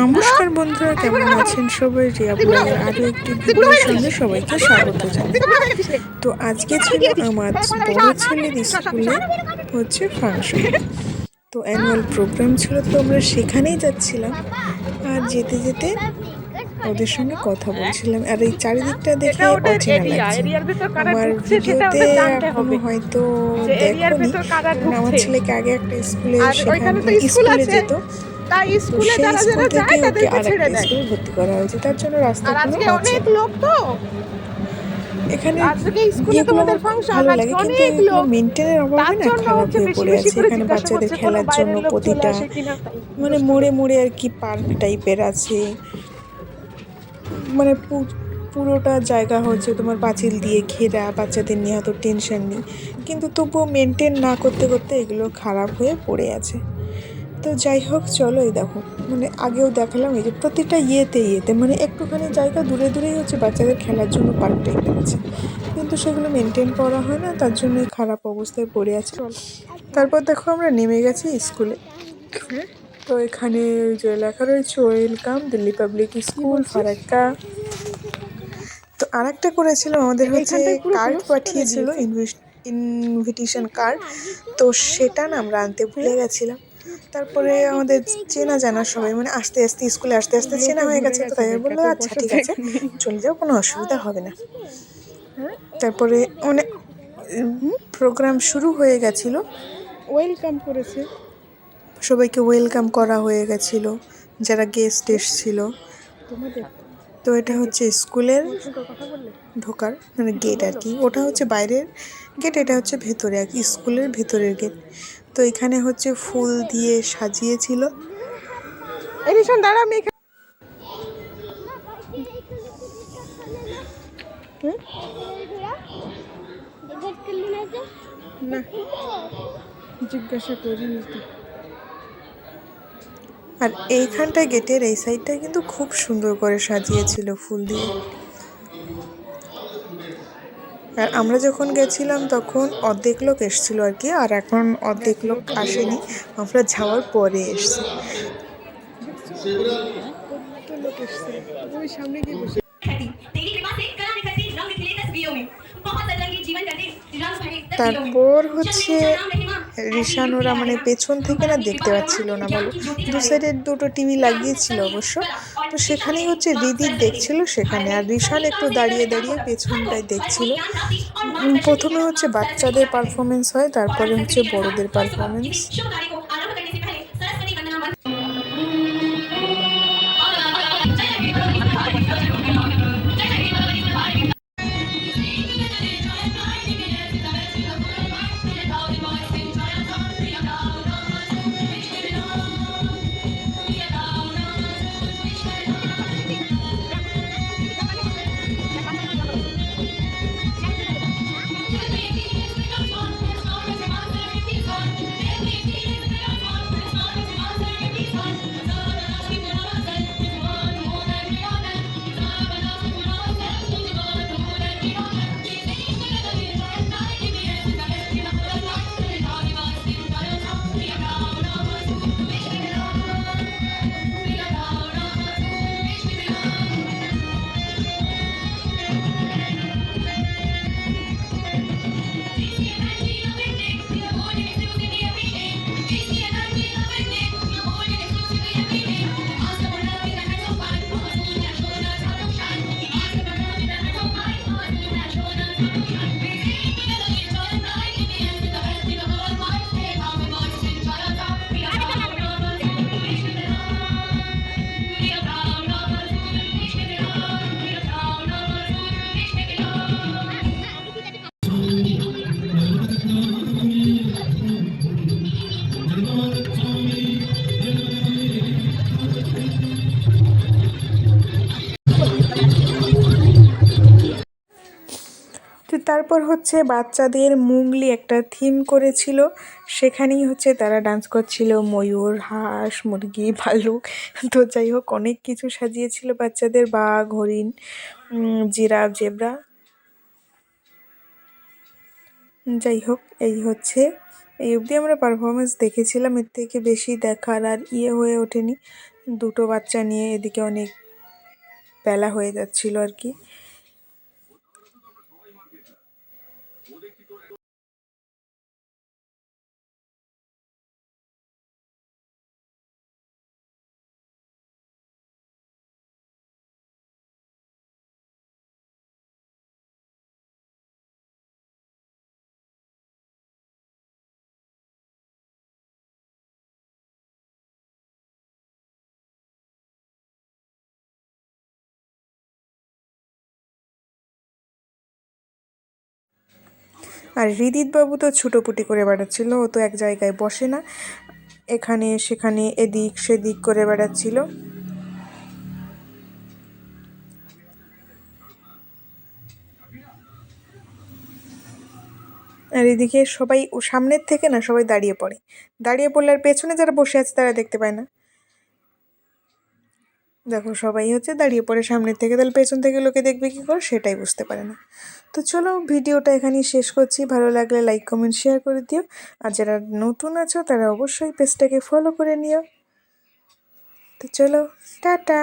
নমস্কার বন্ধুরা কেমন আছেন সবাই? রিয়া ব্লগের আরও একটি ভিডিওর সঙ্গে সবাইকে স্বাগত জানাই তো আজকে ছিল আমার বড় ছেলের স্কুলে হচ্ছে ফাংশন তো অ্যানুয়াল প্রোগ্রাম ছিল তো আমরা সেখানেই যাচ্ছিলাম। আর যেতে যেতে ওদের সঙ্গে কথা বলছিলাম। আর এই চারিদিকটা দেখে অচেনা লাগছে। আমার ভিডিওতে এখনও হয়তো দেখোনি। আমার ছেলেকে আগে একটা স্কুলে সেখানে স্কুলে যেত। তাই স্কুলে যারা যারা যায় তাদেরকে ছেড়ে দেয়। স্কুলে ভর্তি করা হয়েছে তার জন্য রাস্তা আর আজকে অনেক লোক তো। এখানে আজকে স্কুলে তোমাদের ফাংশন আজকে অনেক লোক। অভাবে তার না জন্য খারাপ হচ্ছে হয়ে বেশি পড়ে বেশি আছে এখানে বাচ্চাদের খেলার জন্য প্রতিটা মানে মোড়ে মোড়ে আর কি পার্ক টাইপের আছে। মানে পুরোটা জায়গা হচ্ছে তোমার পাঁচিল দিয়ে ঘেরা বাচ্চাদের নিয়ে অত টেনশন নেই। কিন্তু তবুও মেনটেন না করতে করতে এগুলো খারাপ হয়ে পড়ে আছে। তো যাই হোক চলো এই দেখো। মানে আগেও দেখালাম এই যে প্রতিটা ইয়েতে ইয়েতে মানে একটুখানি জায়গা দূরে দূরেই হচ্ছে বাচ্চাদের খেলার জন্য পার্ক টাইপের আছে। কিন্তু সেগুলো মেনটেন করা হয় না তার জন্যই খারাপ অবস্থায় পড়ে আছে। তারপর দেখো আমরা নেমে গেছি স্কুলে। তো এখানে যে লেখা রয়েছে welcome Delhi public school Farakka. তো আরেকটা করেছিল আমাদের হচ্ছে কার্ড পাঠিয়েছিল ইনভিটেশন কার্ড তো সেটা না আমরা আনতে ভুলে গেছিলাম। তারপরে আমাদের চেনা জানা সবাই মানে আস্তে আস্তে স্কুলে আস্তে আস্তে চেনা হয়ে গেছে তো তাই বলল আচ্ছা ঠিক আছে চলে যাও কোনো অসুবিধা হবে না। তারপরে অনেক প্রোগ্রাম শুরু হয়ে গেছিল। ওয়েলকাম করেছে। সবাইকে ওয়েলকাম করা হয়ে গেছিল যারা গেস্ট এসছিল। তো এটা হচ্ছে স্কুলের ঢোকার মানে গেট আর কি। ওটা হচ্ছে বাইরের গেট এটা হচ্ছে ভেতরে আর কি স্কুলের ভেতরের গেট তো এখানে হচ্ছে ফুল দিয়ে সাজিয়েছিল। দাঁড়া আমি এখানে না। জিজ্ঞাসা করিনি তো। আর এইখানটায় গেটের এই সাইডটায় কিন্তু খুব সুন্দর করে সাজিয়েছিল ফুল দিয়ে। আর আমরা যখন গেছিলাম তখন অর্ধেক লোক এসেছিল আর কি, আর এখন অর্ধেক লোক আসেনি। আমরা যাওয়ার পরে এসছি। তারপর হচ্ছে রিসান ওরা মানে পেছন থেকে না দেখতে পাচ্ছিল না বলো। দু সাইডের দুটো টিভি লাগিয়েছিল অবশ্য। তো সেখানেই হচ্ছে রিদির দেখছিল সেখানে, আর রিশান একটু দাঁড়িয়ে দাঁড়িয়ে পেছনটায় দেখছিল। প্রথমে হচ্ছে বাচ্চাদের পারফরমেন্স হয়, তারপরে হচ্ছে বড়দের পারফরমেন্স তারপর হচ্ছে বাচ্চাদের মুগলি একটা থিম করেছিল। সেখানেই হচ্ছে তারা ডান্স করছিল, ময়ূর, হাঁস, মুরগি, ভালুক। তো যাই হোক, অনেক কিছু সাজিয়েছিল বাচ্চাদের, বাঘ, হরিণ জিরাফ, জেব্রা। যাই হোক, এই হচ্ছে। এই অবধি আমরা পারফরমেন্স দেখেছিলাম, এর থেকে বেশি দেখার আর ইয়ে হয়ে ওঠেনি। দুটো বাচ্চা নিয়ে এদিকে অনেক বেলা হয়ে যাচ্ছিল আর কি। আর হৃদিত বাবু তো ছুটোপুটি করে বেড়াচ্ছিল, ও তো এক জায়গায় বসে না। এখানে, সেখানে, এদিক, সেদিক করে বেড়াচ্ছিল। আর এদিকে সবাই ও সামনের থেকে না, সবাই দাঁড়িয়ে পড়ে। দাঁড়িয়ে পড়লে আর পেছনে যারা বসে আছে তারা দেখতে পায় না। দেখো, সবাই হচ্ছে দাঁড়িয়ে পড়ে সামনের থেকে, তাহলে পেছন থেকে লোকে দেখবে কী করে? সেটাই বুঝতে পারে না। তো চলো, ভিডিওটা এখানেই শেষ করছি। ভালো লাগলে লাইক কমেন্ট শেয়ার করে দিও। আর যারা নতুন আছো, তারা অবশ্যই পেজটাকে ফলো করে নিও। তো চলো, টাটা!